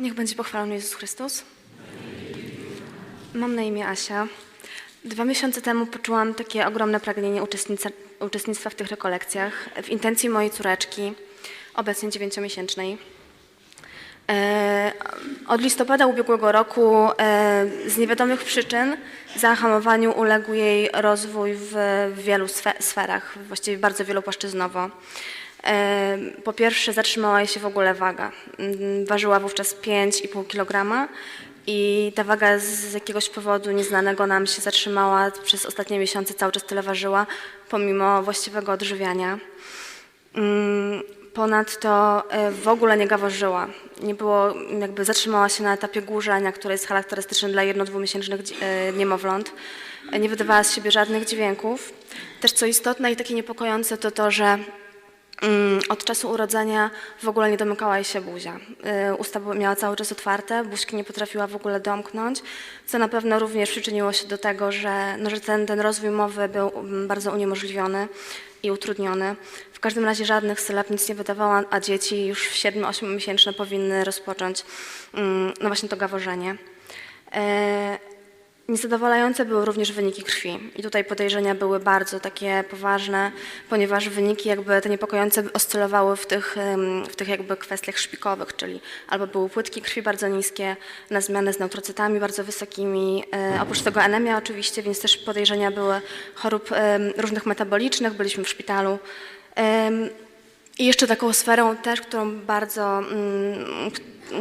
Niech będzie pochwalony Jezus Chrystus. Mam na imię Asia. Dwa miesiące temu poczułam takie ogromne pragnienie uczestnictwa w tych rekolekcjach w intencji mojej córeczki, obecnie dziewięciomiesięcznej. E, Od listopada ubiegłego roku e, z niewiadomych przyczyn zahamowaniu uległ jej rozwój w wielu sfe- sferach, właściwie bardzo wielopłaszczyznowo. Po pierwsze zatrzymała jej się w ogóle waga. Mm, Ważyła wówczas 5,5 kg i ta waga z jakiegoś powodu nieznanego nam się zatrzymała. Przez ostatnie miesiące cały czas tyle ważyła, pomimo właściwego odżywiania. Mm, Ponadto e, w ogóle nie gaworzyła. Nie było, jakby zatrzymała się na etapie głużenia, które jest charakterystyczne dla jedno-dwumiesięcznych e, niemowląt. E, Nie wydawała z siebie żadnych dźwięków. Też co istotne i takie niepokojące to to, że od czasu urodzenia w ogóle nie domykała jej się buzia. E, Usta miała cały czas otwarte, buźki nie potrafiła w ogóle domknąć, co na pewno również przyczyniło się do tego, że, no, że ten, ten rozwój mowy był mm, bardzo uniemożliwiony i utrudniony. W każdym razie żadnych sylab nic nie wydawała, a dzieci już w 7-8 miesięczne powinny rozpocząć mm, no właśnie to gaworzenie. Niezadowalające były również wyniki krwi i tutaj podejrzenia były bardzo takie poważne, ponieważ wyniki jakby te niepokojące oscylowały w tych, w tych jakby kwestiach szpikowych, czyli albo były płytki krwi bardzo niskie na zmianę z neutrocytami bardzo wysokimi, e, oprócz tego anemia oczywiście, więc też podejrzenia były chorób różnych metabolicznych, byliśmy w szpitalu. I jeszcze taką sferą też, którą bardzo, mm,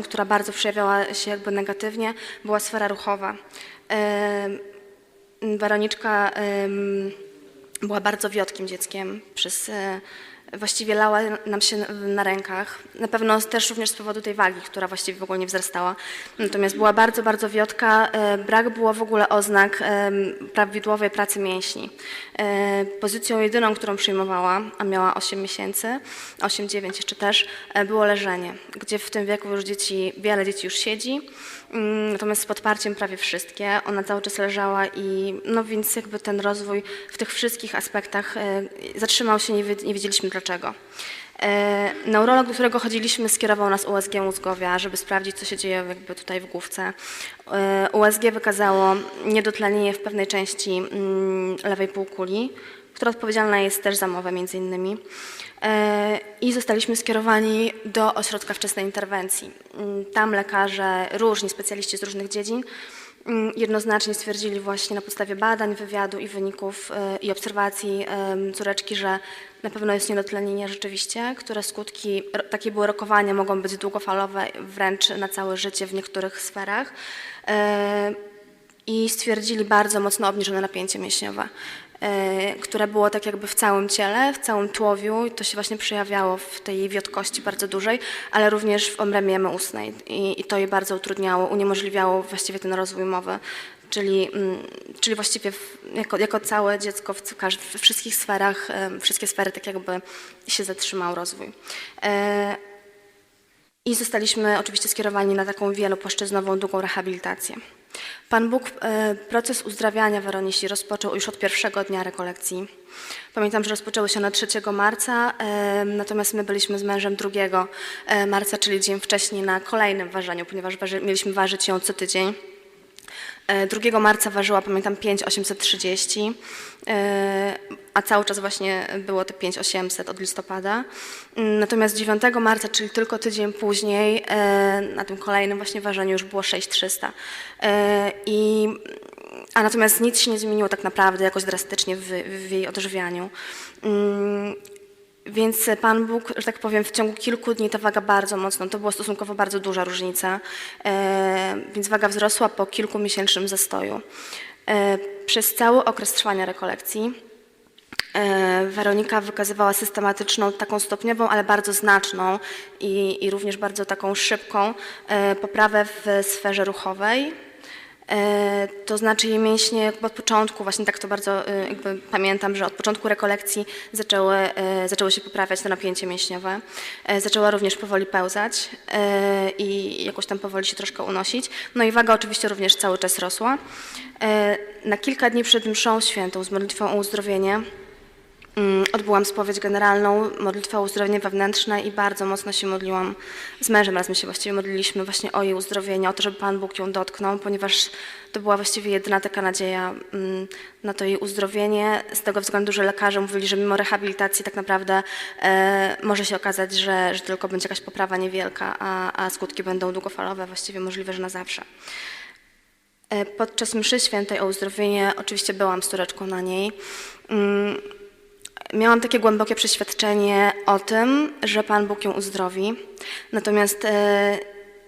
która bardzo przejawiała się jakby negatywnie, była sfera ruchowa. Weroniczka była bardzo wiotkim dzieckiem. Przez, właściwie lała nam się na- rękach. Na pewno też również z powodu tej wagi, która właściwie w ogóle nie wzrastała. Natomiast była bardzo, bardzo wiotka. E, Brak było w ogóle oznak em, prawidłowej pracy mięśni. E, Pozycją jedyną, którą przyjmowała, a miała 8 miesięcy, 8-9 jeszcze też, e, było leżenie, gdzie w tym wieku już dzieci, wiele dzieci już siedzi, mm, natomiast z podparciem prawie wszystkie. Ona cały czas leżała i no więc jakby ten rozwój w tych wszystkich aspektach e, zatrzymał się, nie wiedzieliśmy dlaczego. E, Neurolog, do którego chodziliśmy, skierował nas USG mózgowia, żeby sprawdzić, co się dzieje jakby tutaj w główce. E, USG wykazało niedotlenienie w pewnej części mm, lewej półkuli, która odpowiedzialna jest też za mowę między innymi. E, I zostaliśmy skierowani do ośrodka wczesnej interwencji. Mm, Tam lekarze, różni specjaliści z różnych dziedzin jednoznacznie stwierdzili właśnie na podstawie badań, wywiadu i wyników e, i obserwacji córeczki, że na pewno jest niedotlenienie rzeczywiście, które skutki, ro- takie były rokowania, mogą być długofalowe, wręcz na całe życie w niektórych sferach. E, I stwierdzili bardzo mocno obniżone napięcie mięśniowe, które było tak jakby w całym ciele, w całym tułowiu i to się właśnie przejawiało w tej wiotkości bardzo dużej, ale również w obrębie jamy ustnej i, i to jej bardzo utrudniało, uniemożliwiało właściwie ten rozwój mowy. Czyli, mm, czyli właściwie jako, jako całe dziecko w, wszystkich sferach, em, wszystkie sfery tak jakby się zatrzymał rozwój. E, i zostaliśmy oczywiście skierowani na taką wielopłaszczyznową, długą rehabilitację. Pan Bóg e, proces uzdrawiania Weronisi rozpoczął już od pierwszego dnia rekolekcji. Pamiętam, że rozpoczęły się na 3 marca, natomiast my byliśmy z mężem 2 e, marca, czyli dzień wcześniej na kolejnym ważeniu, ponieważ mieliśmy ważyć ją co tydzień. E, 2 marca ważyła, pamiętam, 5,830, e, a cały czas właśnie było te 5,800 od listopada. Mm, Natomiast 9 marca, czyli tylko tydzień później, e, na tym kolejnym właśnie ważeniu już było 6,300. E, I, a natomiast nic się nie zmieniło tak naprawdę jakoś drastycznie w, w jej odżywianiu. Więc Pan Bóg, że tak powiem, w ciągu kilku dni ta waga bardzo mocno, to była stosunkowo bardzo duża różnica, e, więc waga wzrosła po kilkumiesięcznym zastoju. E, przez cały okres trwania rekolekcji e, Weronika wykazywała systematyczną, taką stopniową, ale bardzo znaczną i, i również bardzo taką szybką poprawę w sferze ruchowej. E, To znaczy jej mięśnie od początku, właśnie tak to bardzo e, pamiętam, że od początku rekolekcji zaczęły, e, zaczęło się poprawiać to napięcie mięśniowe. Zaczęła również powoli pełzać i jakoś tam powoli się troszkę unosić. No i waga oczywiście również cały czas rosła. Na kilka dni przed mszą świętą z modlitwą o uzdrowienie Odbyłam spowiedź generalną, modlitwę o uzdrowienie wewnętrzne i bardzo mocno się modliłam z mężem. Razem się właściwie modliliśmy właśnie o jej uzdrowienie, o to, żeby Pan Bóg ją dotknął, ponieważ to była właściwie jedyna taka nadzieja mm, na to jej uzdrowienie. Z tego względu, że lekarze mówili, że mimo rehabilitacji tak naprawdę e, może się okazać, że, że tylko będzie jakaś poprawa niewielka, a, a skutki będą długofalowe, właściwie możliwe, że na zawsze. E, Podczas mszy świętej o uzdrowienie oczywiście byłam z córeczką na niej. Mm, Miałam takie głębokie przeświadczenie o tym, że Pan Bóg ją uzdrowi. Natomiast e,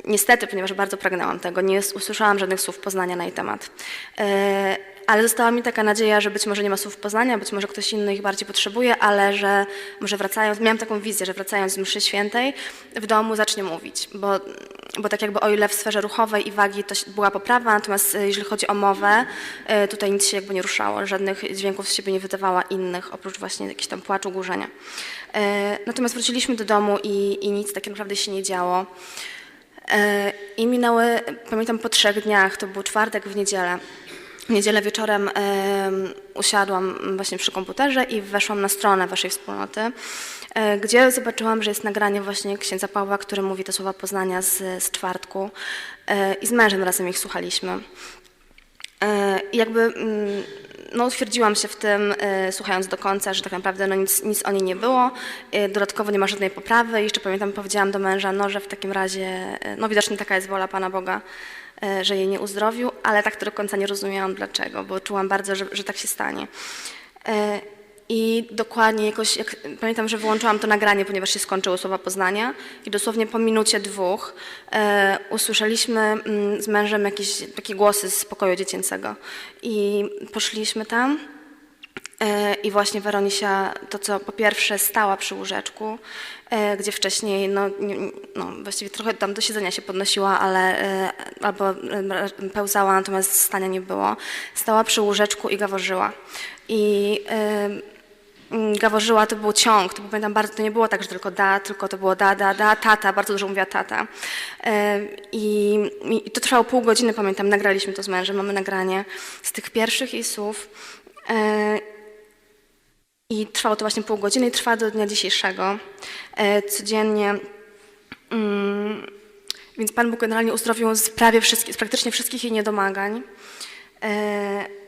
niestety, ponieważ bardzo pragnęłam tego, nie usłyszałam żadnych słów poznania na jej temat. E, ale została mi taka nadzieja, że być może nie ma słów poznania, być może ktoś inny ich bardziej potrzebuje, ale że może wracając, miałam taką wizję, że wracając z mszy świętej w domu zacznie mówić, bo, bo tak jakby o ile w sferze ruchowej i wagi to była poprawa, natomiast e, jeżeli chodzi o mowę, e, tutaj nic się jakby nie ruszało, żadnych dźwięków z siebie nie wydawała innych, oprócz właśnie jakichś tam płaczu, górzenia. E, Natomiast wróciliśmy do domu i, i nic tak naprawdę się nie działo. I minęły, pamiętam po trzech dniach, to był czwartek w niedzielę. W niedzielę wieczorem em, usiadłam właśnie przy komputerze i weszłam na stronę waszej wspólnoty, e, gdzie zobaczyłam, że jest nagranie właśnie księdza Pawła, który mówi te słowa poznania z, z czwartku e, i z mężem razem ich słuchaliśmy. E, I jakby mm, no, utwierdziłam się w tym, e, słuchając do końca, że tak naprawdę no, nic, nic o niej nie było. E, Dodatkowo nie ma żadnej poprawy. Jeszcze pamiętam, powiedziałam do męża, no, że w takim razie, e, no widocznie taka jest wola Pana Boga, że jej nie uzdrowił, ale tak do końca nie rozumiałam dlaczego, bo czułam bardzo, że, że tak się stanie. I dokładnie jakoś, jak, pamiętam, że wyłączyłam to nagranie, ponieważ się skończyły słowa poznania i dosłownie po minucie dwóch e, usłyszeliśmy mm, z mężem jakieś takie głosy z pokoju dziecięcego i poszliśmy tam e, i właśnie Weronisia to, co po pierwsze stała przy łóżeczku, e, gdzie wcześniej, no, nie, no właściwie trochę tam do siedzenia się podnosiła, ale e, albo e, pełzała, natomiast stania nie było. Stała przy łóżeczku i gaworzyła. I e, Gaworzyła to był ciąg, to pamiętam bardzo, to nie było tak, że tylko da, tylko to było da, da, da, tata, bardzo dużo mówiła tata. E, I, I to trwało pół godziny, pamiętam, nagraliśmy to z mężem, mamy nagranie z tych pierwszych jej słów. E, I trwało to właśnie pół godziny i trwa do dnia dzisiejszego. E, Codziennie. Mm, Więc Pan Bóg generalnie uzdrowił z prawie wszystkich, z praktycznie wszystkich jej niedomagań.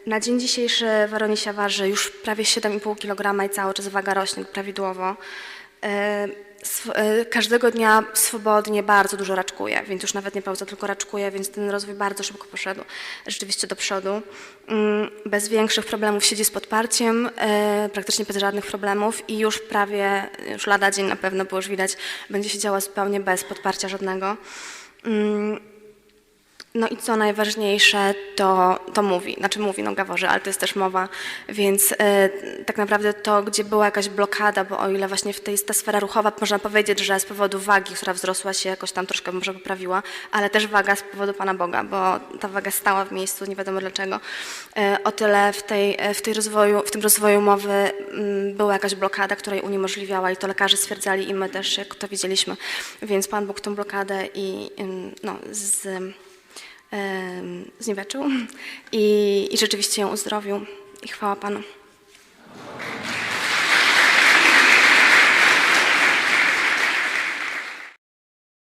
Na dzień dzisiejszy Weronisia waży już prawie 7,5 kg i cały czas waga rośnie prawidłowo. E, e, Każdego dnia swobodnie bardzo dużo raczkuje, więc już nawet nie pauza, tylko raczkuje, więc ten rozwój bardzo szybko poszedł rzeczywiście do przodu. Mm, Bez większych problemów siedzi z podparciem, e, praktycznie bez żadnych problemów i już prawie, już lada dzień na pewno, bo już widać, będzie siedziała zupełnie bez podparcia żadnego. Mm, no i co najważniejsze, to, to mówi, znaczy mówi, no gaworzy, ale to jest też mowa, więc e, tak naprawdę to, gdzie była jakaś blokada, bo o ile właśnie w tej, ta sfera ruchowa, można powiedzieć, że z powodu wagi, która wzrosła się jakoś tam troszkę może poprawiła, ale też waga z powodu Pana Boga, bo ta waga stała w miejscu, nie wiadomo dlaczego. E, o tyle w, tej, e, w, tej rozwoju, w tym rozwoju mowy mm, była jakaś blokada, która jej uniemożliwiała i to lekarze stwierdzali i my też, jak to widzieliśmy, więc Pan Bóg tą blokadę i ym, no, z, zniweczył i, i rzeczywiście ją uzdrowił. I chwała Panu.